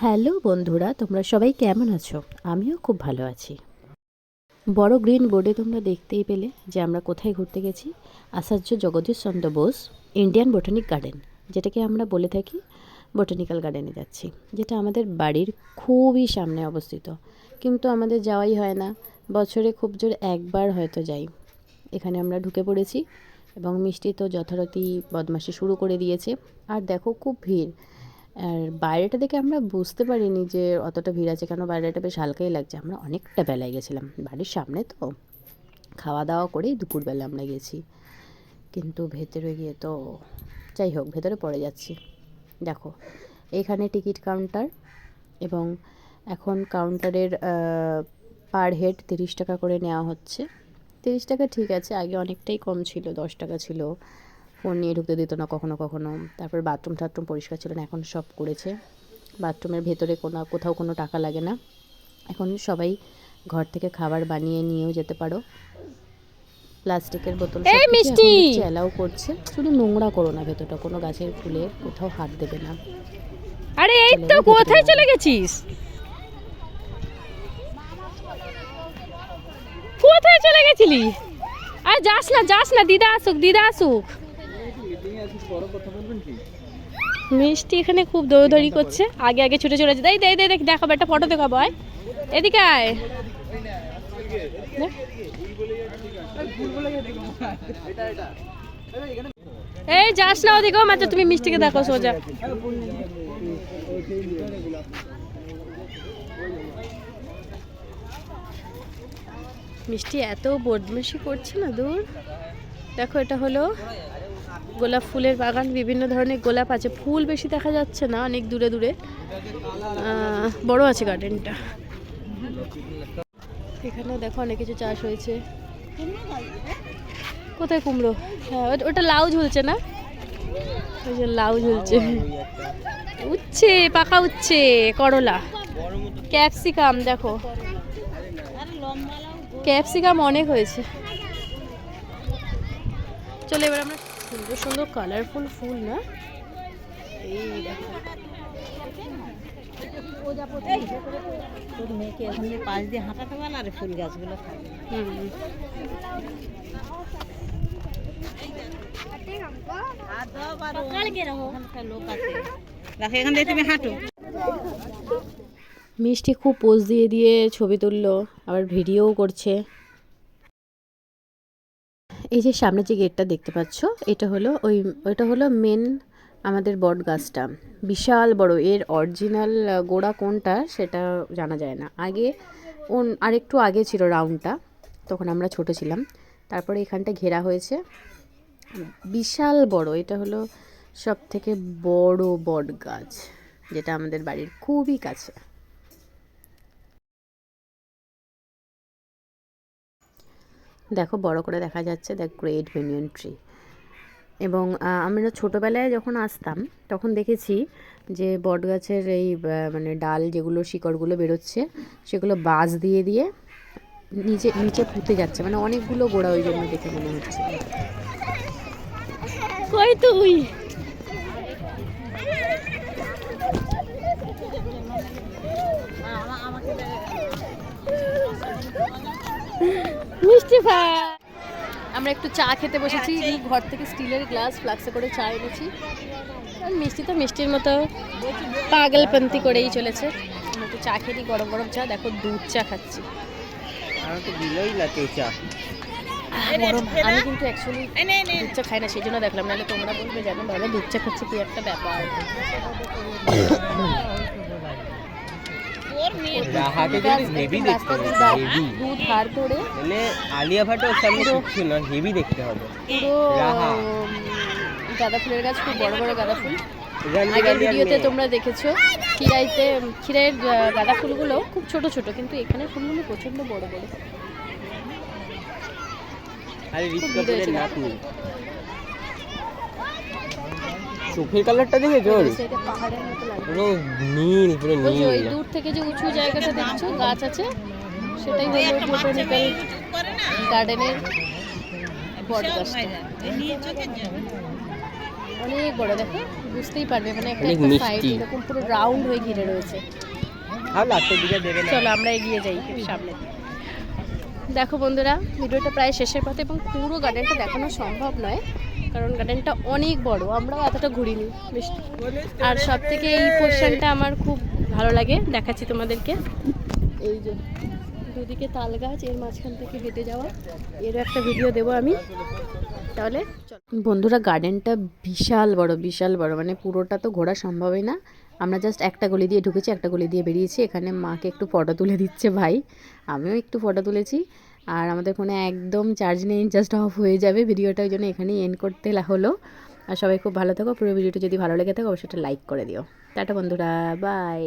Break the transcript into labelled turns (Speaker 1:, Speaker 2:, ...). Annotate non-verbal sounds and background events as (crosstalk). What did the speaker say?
Speaker 1: Hello বন্ধুরা, তোমরা সবাই কেমন আছো? আমিও খুব ভালো আছি। বড় গ্রিন বোর্ডে তোমরা দেখতেই পেলে যে আমরা কোথায় ঘুরতে গেছি। Acharya Jagadish Chandra Bose Indian botanic garden, যেটাকে আমরা বলে থাকি বোটানিক্যাল গার্ডেনে যাচ্ছি, যেটা আমাদের বাড়ির খুবই সামনে অবস্থিত। কিন্তু আমাদের যাওয়াই হয় না, বছরে খুব জোর একবার হয়তো যাই। এখানে আমরা ঢুকে পড়েছি এবং মিষ্টি তো যথারীতি বদমাশি শুরু করে দিয়েছে। আর দেখো, খুব ভিড়। আর বাইরেটা দেখে আমরা বুঝতে পারিনি যে অতটা ভিড় আছে কেন বাইরেটা বেশ হালকাই লাগছে। আমরা অনেকটা বেলায় গেছিলাম, বাড়ির সামনে তো। খাওয়া দাওয়া করেই দুপুরবেলা আমরা গেছি। কিন্তু ভেতরে গিয়ে তো, যাই হোক, ভেতরে পড়ে যাচ্ছি। দেখো, এখানে টিকিট কাউন্টার এবং এখন কাউন্টারের পার হেড তিরিশ টাকা করে নেওয়া হচ্ছে। তিরিশ টাকা ঠিক আছে, আগে অনেকটাই কম ছিল, দশ টাকা ছিল। ফোন নিয়ে ঢুকতে দিত না কখনো কখনো। তারপর বাথরুম টাথরুম পরিষ্কার ছিল না এখন সব করেছে। বাথরুমের ভেতরে কোনো কোথাও কোনো টাকা লাগে না। এখন সবাই ঘর থেকে খাবার বানিয়ে নিয়েও যেতে পারো। প্লাস্টিকের বোতল
Speaker 2: এই মিষ্টি!
Speaker 1: অ্যালাউ করছে। শুধু নোংরা করো না ভেতরটা কোনো গাছের ফুলে কোথাও হাত দেবে না।
Speaker 2: আরে এই তো কোথায় চলে গেছিস? কোথায় চলে গেছিলি? আর যাস না যাস না দিদা আসুক দিদা আসুক। মিষ্টি এখানে খুব দৌড়দৌড়ি করছে। আগে আগে ছুটে চলেছে দেখ দেখ দেখ দেখাবো একটা ফটো দেখাবো, আয়। এদিকে আয়। এই যাস না ওদিকেও মাত্র তুমি মিষ্টিকে দেখো, সোজা। মিষ্টি এত বদমাশি করছে না দূর। দেখো, এটা হলো গোলাপ ফুলের বাগান, বিভিন্ন ধরনের গোলাপ আছে। ফুল বেশি দেখা যাচ্ছে না, অনেক দূরে দূরে। বড় আছে গার্ডেনটা এখানে দেখো অনেক কিছু চাষ হয়েছে। কোথায় কুমড়ো? হ্যাঁ ওটা লাউ ঝুলছে না? ওই যে লাউ ঝুলছে। উচ্ছে, পাকা উচ্ছে, করলা। ক্যাপসিকাম, দেখো। ক্যাপসিকাম অনেক হয়েছে। চলে এবার আমরা সুন্দর সুন্দর কালারফুল ফুল না? এই
Speaker 3: তোর মেয়েকে এখানে পাশ দিয়ে হাঁটাতে পারলে আর ফুল গাছগুলো
Speaker 1: মিষ্টি খুব পোজ দিয়ে দিয়ে ছবি তুললো, আবার ভিডিও করছে। এই যে সামনে যে গেটটা দেখতে পাচ্ছ, এটা হলো ওই ওইটা হলো মেন আমাদের বট গাছটা। বিশাল বড়, এর অরিজিনাল গোড়া কোনটা সেটা জানা যায় না। আগে ওন, আরেকটু আগে ছিল রাউন্ডটা তখন আমরা ছোট ছিলাম। তারপরে এখানটা ঘেরা হয়েছে। বিশাল বড়, এটা হলো সব থেকে বড় বট গাছ, যেটা আমাদের বাড়ির খুবই কাছে। দেখো বড় করে দেখা যাচ্ছে দ্য গ্রেট ভেনিয়ন ট্রি এবং আমরা ছোটোবেলায় যখন আসতাম তখন দেখেছি যে বট গাছের এই মানে ডাল যেগুলো শিকড়গুলো বেরোচ্ছে সেগুলো বাজ দিয়ে দিয়ে নিচে নিচে পুঁতে যাচ্ছে। মানে অনেকগুলো গোড়া ওই জন্য দেখে মনে হচ্ছে।
Speaker 2: কই তুই? মিষ্টি ভাই আমরা একটু চা খেতে বসেছি। ঘর থেকে স্টিলের গ্লাস ফ্লাক্সে করে চা এনেছি। আর মিষ্টি তো মিষ্টির মতো পাগলপন্থী করেই চলেছে। আমরা একটু চা খেয়ে গরম গরম চা। দেখো দুধ চা খাচ্ছি। আমি কিন্তু অ্যাকচুয়ালি দুধ চা খাই না সেই জন্য দেখলাম। নাহলে তোমরা বলবে জানো বাবা দুধ চা খাচ্ছে কি একটা ব্যাপার। (laughs)
Speaker 4: রাহাকে যদি হেভি দেখতে হবে হেভি
Speaker 2: দুধ বার করে
Speaker 4: মানে আলিয়া ভাট ওর সামনে কিচ্ছু না হেভি দেখতে হবে। রাহা।
Speaker 2: গাঁদা ফুলের গাছ খুব বড় বড় গাঁদা ফুল। আগের ভিডিওতে তোমরা দেখেছ খিরাইতে খিরাইয়ের গাঁদা ফুলগুলো খুব ছোট ছোট কিন্তু এখানে ফুলগুলো প্রচণ্ড বড় বড়।
Speaker 4: আরে নাতনি। চোখের কালারটা দেখেছ? ওর?
Speaker 2: সেটা পাহাড়ের মতো লাগে।
Speaker 4: পুরো নীল পুরো
Speaker 2: ওই ওই
Speaker 4: নীল।
Speaker 2: দূর থেকে যে উঁচু জায়গাটা দেখছ গাছ আছে সেটাই হলো বোটানিক্যাল গার্ডেনের বট গাছটা। অনেক বড় দেখো বুঝতেই পারবে মানে একটা একটা সাইড এরকম পুরো রাউন্ড হয়ে ঘিরে রয়েছে। চলো আমরা এগিয়ে যাই সামনে। দেখো বন্ধুরা ভিডিওটা প্রায় শেষের পথে এবং পুরো গার্ডেনটা দেখানো সম্ভব নয়। কারণ গার্ডেনটা অনেক বড়, আমরাও এতটা ঘুরিনি, বেশ। আর সব থেকে এই পোর্শনটা আমার খুব ভালো লাগে, দেখাচ্ছি তোমাদেরকে। এই যে, দুদিকে তাল গাছ এর মাঝখান থেকে হেঁটে যাওয়া, এরও একটা ভিডিও দেবো আমি। তাহলে
Speaker 1: বন্ধুরা গার্ডেনটা বিশাল বড় বিশাল বড় মানে পুরোটা তো ঘোরা সম্ভবই না। আমরা জাস্ট একটা গলি দিয়ে ঢুকেছি, একটা গলি দিয়ে বেরিয়েছি। এখানে মাকে একটু ফটো তুলে দিচ্ছে ভাই। আমিও একটু ফটো তুলেছি। আর আমাদের ফোনে একদম চার্জ নেই জাস্ট অফ হয়ে যাবে। ভিডিওটা ওই জন্য এখানেই এন্ড করতে হলো। আর সবাই খুব ভালো থাকো। পুরো ভিডিওটা যদি ভালো লেগে থাকে, অবশ্যই একটা লাইক করে দিও। টাটা বন্ধুরা বাই